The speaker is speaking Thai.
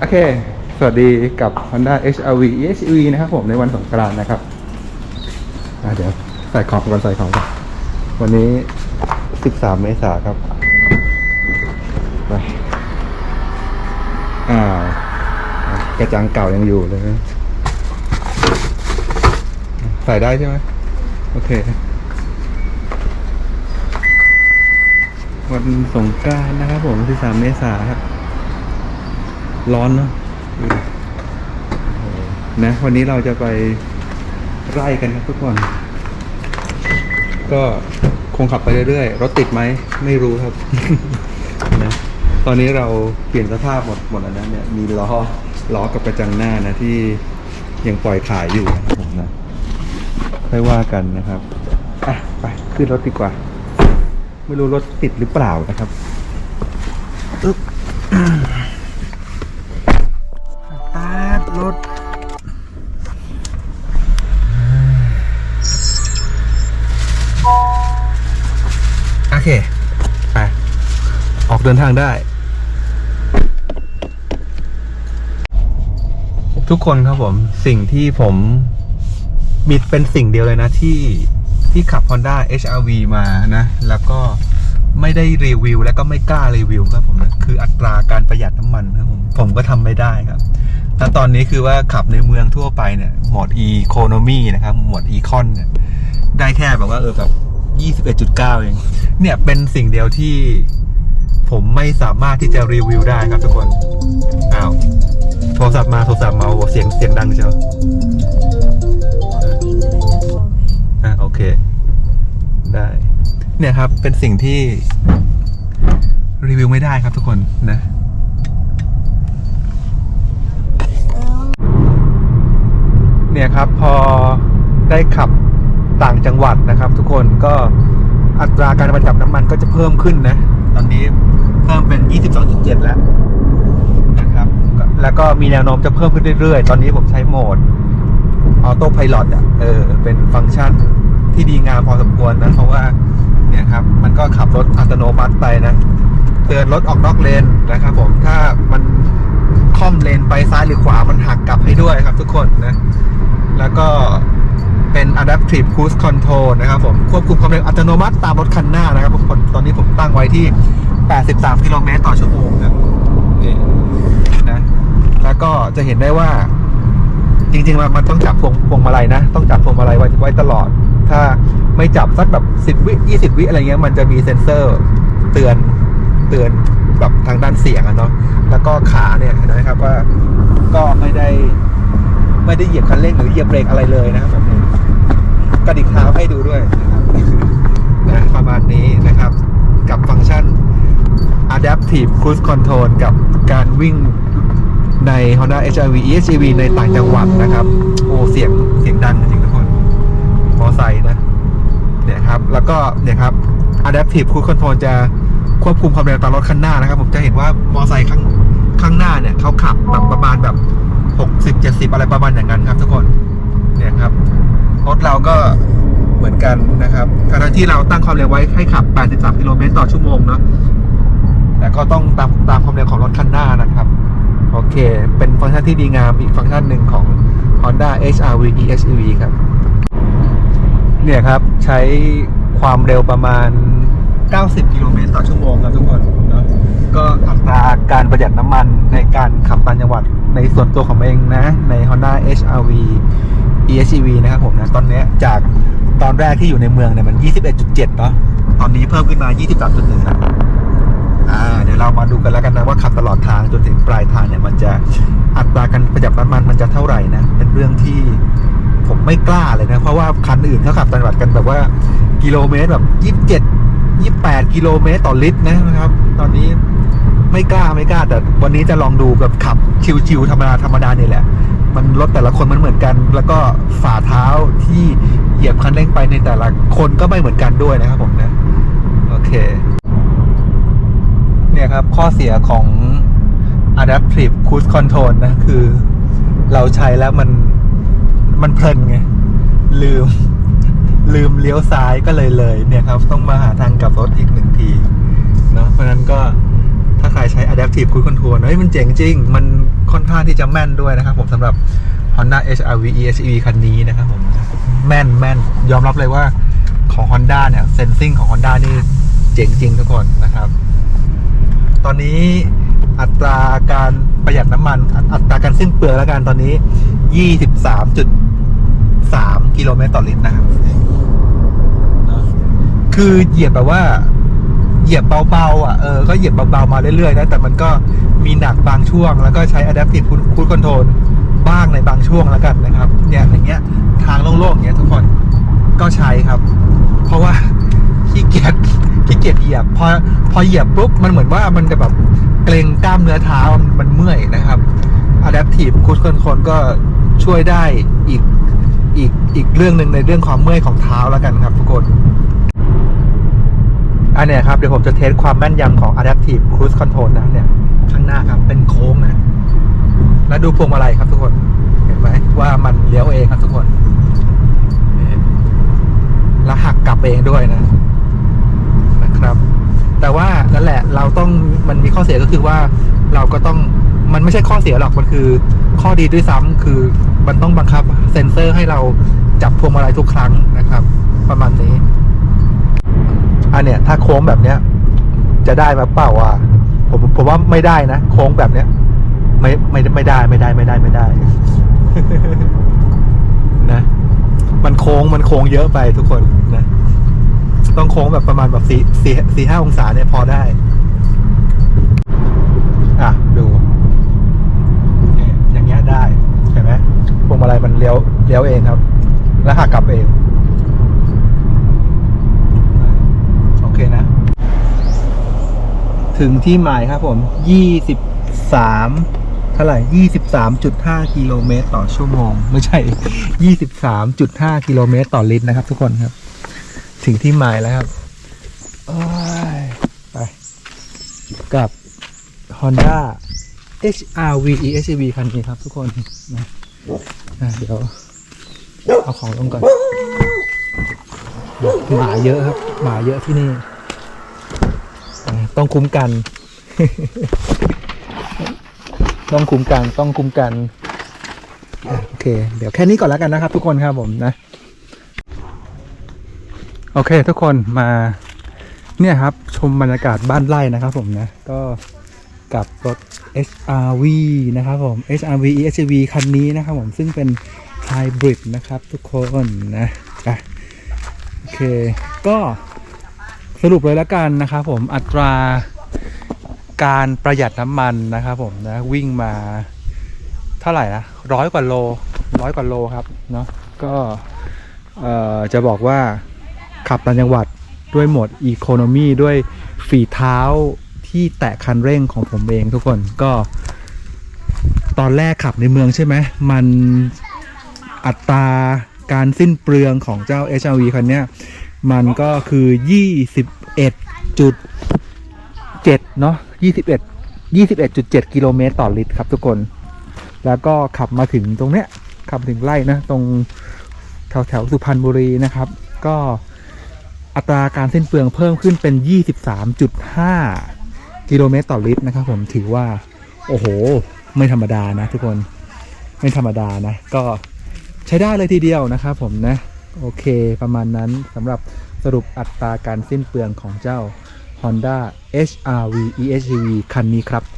โอเค สวัสดีกับ Honda HRV EHEV นะครับผมในวันสงกรานต์นะครับเดี๋ยวใส่ของก่อนใส่ของก่อนวันนี้ 13 เมษายนครับไปอ่ากระจังเก่ายังอยู่เลย ใส่ได้ใช่ไหมโอเค วันสงกรานต์นะครับผม13เมษายนครับ ร้อนเนาะดูดิโอ้โหนะวันนี้เราจะไปไร่กันครับทุกคน ก็คงขับไปเรื่อยๆ รถติดไหมไม่รู้ครับนะตอนนี้เราเปลี่ยนสภาพหมดหมดแล้วนะเนี่ยมีล้อล้อกับกระจังหน้านะที่ยังปล่อยขายอยู่นะครับผมนะไม่ว่ากันนะครับอะไปขึ้นรถดีกว่า ไม่รู้รถติดหรือเปล่านะครับอึ๊บ อเค ไป ออกเดินทางได้ ทุกคนครับผม สิ่งที่ผมมีเป็นสิ่งเดียวเลยนะที่ที่ขับ Honda HRV มานะ แล้วก็ไม่ได้รีวิว แล้วก็ไม่กล้ารีวิวครับผมนะคืออัตราการประหยัดน้ำมันครับผม ผมก็ทำไม่ได้ครับแต่ตอนนี้คือว่าขับในเมืองทั่วไปเนี่ยโหมด Economy นะครับโหมด Econ เนี่ย ได้แค่แบบว่าเออแบบ 21.9เอ็ดจุดเก้าเอง เนี่ยเป็นสิ่งเดียวที่ผมไม่สามารถที่จะรีวิวได้ครับทุกคน อ้าว โทรศัพท์มาโทรศัพท์มาโอ้เสียงเสียงดังเชียวอะโอเค ได้ เนี่ยครับเป็นสิ่งที่รีวิวไม่ได้ครับทุกคนนะเนี่ยครับพอได้ขับ ต่างจังหวัดนะครับ ทุกคนก็อัตราการประหยัดน้ำมันก็จะเพิ่มขึ้นนะ ตอนนี้เพิ่มเป็น 22.7 แล้วนะครับก็แล้วก็มีแนวโน้มจะเพิ่มขึ้นเรื่อยๆ ตอนนี้ผมใช้โหมดออโต้พ l o t อะเออเป็นฟังก์ชันที่ดีงามพอสมควรนะ เพราะว่าเนี่ยครับ มันก็ขับรถอัตโนมัติไปนะ เตือนรถออกนอกเลนนะครับผมถ้ามันค่อมเลนไปซ้ายหรือขวามันหักกลับให้ด้วยครับทุกคนนะ แล้วก็ เป็น adaptive cruise control นะครับผมควบคุมความเร็วอัตโนมัติตามรถคันหน้านะครับทุกคนตอนนี้ผมตั้งไว้ที่ 83 กิโลเมตรต่อชั่วโมงครับนี่นะแล้วก็จะเห็นได้ว่าจริงๆ มันต้องจับพวงพวงมาลัยนะ ต้องจับพวงมาลัยไว้ไว้ตลอด ถ้าไม่จับสักแบบ 10 วิ 20 วิอะไรเงี้ยมันจะมีเซ็นเซอร์เตือนเตือนแบบทางด้านเสียงอะเนาะแล้วก็ขาเนี่ยนไหมครับว่าก็ไม่ได้ไม่ได้เหยียบคันเร่งหรือเหยียบเบรกอะไรเลยนะครับผม กระดิกเท้าให้ดูด้วยนะครับประมาณนี้นะครับ กับฟังก์ชัน Adaptive Cruise Control กับการวิ่งใน Honda HRV EHEV ในต่างจังหวัดนะครับ โอ้เสียงเสียงดังจริงทุกคน มอไซค์นะ เนี่ยครับ แล้วก็เนี่ยครับ Adaptive Cruise Control จะควบคุมความเร็วตามรถคันหน้านะครับ ผมจะเห็นว่ามอไซค์ข้างข้างหน้าเนี่ยเขาขับแบบประมาณแบบ 60 70 อะไรประมาณอย่างนั้นครับทุกคน เนี่ยครับ รถเราก็เหมือนกันนะครับทั้งที่เราตั้งความเร็วไว้ให้ขับ 83 กิโลเมตรต่อชั่วโมงเนาะแต่ก็ต้องตามตามความเร็วของรถคันหน้านะครับ โอเค เป็นฟังก์ชันที่ดีงามอีกฟังก์ชันหนึ่งของ Honda HRV EHEV ครับ เนี่ยครับใช้ความเร็วประมาณ 90 กิโลเมตรต่อชั่วโมงครับทุกคนเนาะก็อัตราการประหยัดน้ำมันในการขับต่างจังหวัดในส่วนตัวของเองนะ ใน Honda HRV EHEV นะครับผมนะตอนนี้จากตอนแรกที่อยู่ในเมืองเนี่ยมัน 21.7 เนาะตอนนี้เพิ่มขึ้นมา 23.1แล้วอ่าเดี๋ยวเรามาดูกันแล้วกันนะว่าขับตลอดทางจนถึงปลายทางเนี่ยมันจะอัตราการประหยัดน้ำมันมันจะเท่าไหร่นะเป็นเรื่องที่ผมไม่กล้าเลยนะเพราะว่าคันอื่นเขาขับต่างจังหวัดกันแบบว่ากิโลเมตรแบบยี่สิบเจ็ดยี่แปดกิโลเมตรต่อลิตรนะครับ ตอนนี้ไม่กล้าไม่กล้า แต่วันนี้จะลองดูแบบขับชิวๆธรรมดาธรรมดานี่แหละ มันรถแต่ละคนมันเหมือนกัน แล้วก็ฝ่าเท้าที่เหยียบคันเร่งไปในแต่ละคนก็ไม่เหมือนกันด้วยนะครับผมนะโอเค เนี่ยครับข้อเสียของ Adaptive Cruise Control นะ คือเราใช้แล้วมันมันเพลินไง ลืม ลืมเลี้ยวซ้ายก็เลยเลย เนี่ยครับ ต้องมาหาทางกลับรถอีกหนึ่งทีเนาะเพราะฉะนั้นก็ ถ้าใครใช้ Adaptive Cruise Control เฮ้ยมันเจ๋งจริง มันค่อนข้างที่จะแม่นด้วยนะครับผมสำหรับ Honda HRV EHEV คันนี้นะครับผม แม่นแม่นยอมรับเลยว่าของ Honda เนี่ยเซนซิงของ Honda นี่เจ๋งจริงทุกคนนะครับ ตอนนี้อัตราการประหยัดน้ำมัน อัอัตราการสิ้นเปลืองแล้วกันตอนนี้ 23.3 กิโลเมตรต่อลิตรนะครับ คือเหยียบแบบว่า เหยียบเบาๆอะเออก็เหยียบเบาๆมาเรื่อยๆนะแต่มันก็มีหนักบางช่วง แล้วก็ใช้ Adaptive Cruise Control บ้างในบางช่วงแล้วกันนะครับเนี่ยอย่างเงี้ยทางโล่งๆอย่างเงี้ยทุกคนก็ใช้ครับ เพราะว่าขี้เกียจขี้เกียจเหยียบพอพอเหยียบปุ๊บมันเหมือนว่ามันจะแบบเกรงกล้ามเนื้อเท้ามันเมื่อยนะครับ Adaptive Cruise Control ก็ช่วยได้อีกอีกอีกเรื่องหนึ่งในเรื่องความเมื่อยของเท้าแล้วกันครับทุกคน อันเนี้ยครับเดี๋ยวผมจะเทสความแม่นยำของ Adaptive Cruise Control นะเนี่ยข้างหน้าครับเป็นโค้งนะ แล้วดูพวงมาลัยครับทุกคน เห็นไหมว่ามันเลี้ยวเองครับทุกคนแล้วหักกลับเองด้วยนะนะครับ แต่ว่านั่นแหละเราต้องมันมีข้อเสียก็คือว่าเราก็ต้องมันไม่ใช่ข้อเสียหรอกมันคือ ข้อดีด้วยซ้ำคือมันต้องบังคับเซ็นเซอร์ให้เราจับพวงมาลัยทุกครั้งนะครับ ประมาณนี้ อันเนี้ยถ้าโค้งแบบเนี้ย จะได้มาเปล่าอะผมผมว่าไม่ได้นะโค้งแบบเนี้ย ไม่ไม่ไม่ได้ไม่ได้ไม่ได้ไม่ได้ นะ มันโค้งมันโค้งเยอะไปทุกคนนะต้องโค้งแบบประมาณแบบสี่สี่สี่ห้าองศาเนี่ยพอได้ อะ ดูอย่างเงี้ยได้เห็นไหมพวงมาลัยมันเลี้ยวเลี้ยวเองครับ แล้วหักกลับเอง โอเคนะ ถึงที่หมายครับผมยี่สิบสามเท่าไหร่ยี่สิบสามจุดห้ากิโลเมตรต่อชั่วโมง ไม่ใช่ยี่สิบสามจุดห้ากิโลเมตรต่อลิตรนะครับ ทุกคนครับ ถึงที่หมายแล้วครับไป กับ Honda HRV EHV คันนี้ครับทุกคนนะเดี๋ยว เอาของลงก่อนหมาเยอะครับหมาเยอะที่นี่ ต้องคุ้มกัน ต้องคุ้มกัน ต้องคุ้มกัน โอเค เดี๋ยวแค่นี้ก่อนแล้วกันนะครับ ทุกคนครับผมนะ โอเค ทุกคนมา เนี่ยครับ ชมบรรยากาศบ้านไร่นะครับผมนะ ก็กับรถ HRV นะครับผม HRV EHV คันนี้นะครับผม ซึ่งเป็นไฮบริดนะครับทุกคนนะะโอเค ก็ สรุปเลยแล้วกันนะครับผมอัตราการประหยัดน้ำมันนะครับผมนะวิ่งมาเท่าไหร่นะร้อยกว่าโลร้อยกว่าโลครับเนาะก็จะบอกว่าขับต่างจังหวัดด้วยโหมดอีโคโนมีด้วยฝีเท้าที่แตะคันเร่งของผมเองทุกคนก็ ตอนแรกขับในเมืองใช่ไหมมันอัตราการสิ้นเปลืองของเจ้า HRV คันเนี้ย มันก็คือ21.7เอ็ดจุดเจ็ดเนาะ21 21.7กิโลเมตรต่อลิตรครับทุกคน แล้วก็ขับมาถึงตรงเนี้ย ขับถึงไล่นะ ตรงแถวแถวสุพรรณบุรีนะครับ ก็อัตราการสิ้นเปลืองเพิ่มขึ้นเป็น 23.5 กิโลเมตรต่อลิตรนะครับผมถือว่า โอ้โห ไม่ธรรมดานะทุกคน ไม่ธรรมดานะ ก็ใช้ได้เลยทีเดียวนะครับผมนะ โอเค ประมาณนั้นสำหรับสรุปอัตราการสิ้นเปลืองของเจ้า Honda HRV EHEV คันนี้ครับ